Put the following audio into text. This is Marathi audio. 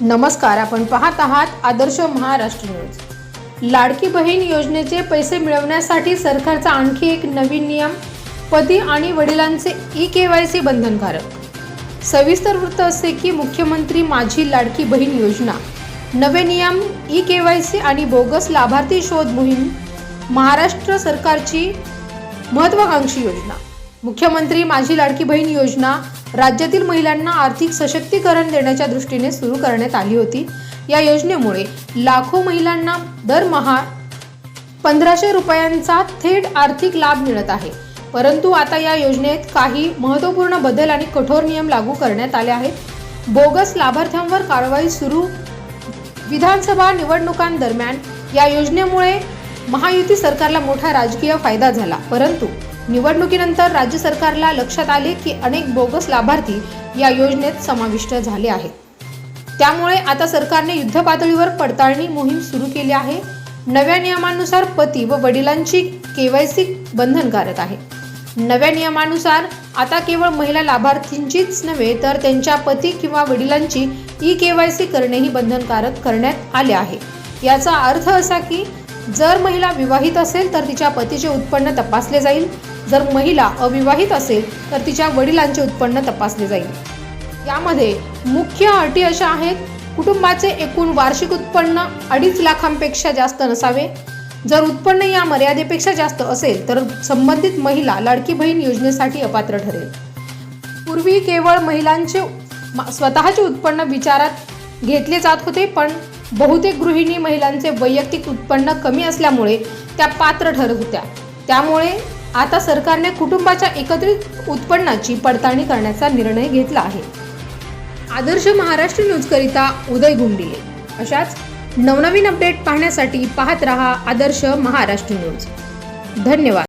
नमस्कार आपण पाहत आहात आदर्श महाराष्ट्र न्यूज. लाडकी बहीण योजनेचे पैसे मिळवण्यासाठी सरकारचा आणखी एक नवीन नियम पती आणि वडिलांचे ई के वाय सी बंधनकारक. सविस्तर वृत्त असे की मुख्यमंत्री माझी लाडकी बहीण योजना नवे नियम ई के वाय सी आणि बोगस लाभार्थी शोध मोहीम महाराष्ट्र सरकारची महत्वाकांक्षी योजना. मुख्यमंत्री माझी लाडकी बहीण योजना राज्यातील महिलांना आर्थिक सशक्तीकरण देण्याच्या दृष्टीने सुरू करण्यात आली होती. या योजनेमुळे लाखो महिलांना दरमहा पंधराशे रुपयांचा थेट आर्थिक लाभ मिळत आहे. परंतु आता या योजनेत काही महत्त्वपूर्ण बदल आणि कठोर नियम लागू करण्यात आले आहेत. बोगस लाभार्थ्यांवर कारवाई सुरू विधानसभा निवडणुकांदरम्यान या योजनेमुळे महायुती सरकारला मोठा राजकीय फायदा झाला. परंतु निवडणुकीनंतर राज्य सरकारला लक्षात आले की अनेक बोगस लाभार्थी या योजनेत समाविष्ट झाले आहेत. त्यामुळे आता सरकारने युद्धपातळीवर पडताळणी मोहीम सुरू केली आहे. नव्या नियमानुसार पती व वडिलांची केवायसी बंधनकारक आहे. नव्या नियमानुसार आता केवळ महिला लाभार्थींचीच नव्हे तर त्यांच्या पती किंवा वडिलांची ई केवायसी करणेही बंधनकारक करण्यात आले आहे. याचा अर्थ असा की जर महिला विवाहित असेल तर तिच्या पतीचे उत्पन्न तपासले जाईल. जर महिला अविवाहित असेल तर तिच्या वडिलांचे उत्पन्न तपासले जाईल. यामध्ये मुख्य अटी अशा आहेत. कुटुंबाचे एकूण वार्षिक उत्पन्न अडीच लाखांपेक्षा जास्त नसावे. जर उत्पन्न या मर्यादेपेक्षा जास्त असेल तर संबंधित महिला लाडकी बहीण योजनेसाठी अपात्र ठरेल. पूर्वी केवळ महिलांचे स्वतःचे उत्पन्न विचारात घेतले जात होते पण बहुतेक गृहिणी महिलांचे वैयक्तिक उत्पन्न कमी असल्यामुळे त्या पात्र ठरत होत्या. त्यामुळे आता सरकारने कुटुंबाच्या एकत्रित उत्पन्नाची पडताळणी करण्याचा निर्णय घेतला आहे. आदर्श महाराष्ट्र न्यूजकरिता उदय गुंडिले अशाच नवनवीन अपडेट पाहण्यासाठी पाहत रहा आदर्श महाराष्ट्र न्यूज. धन्यवाद.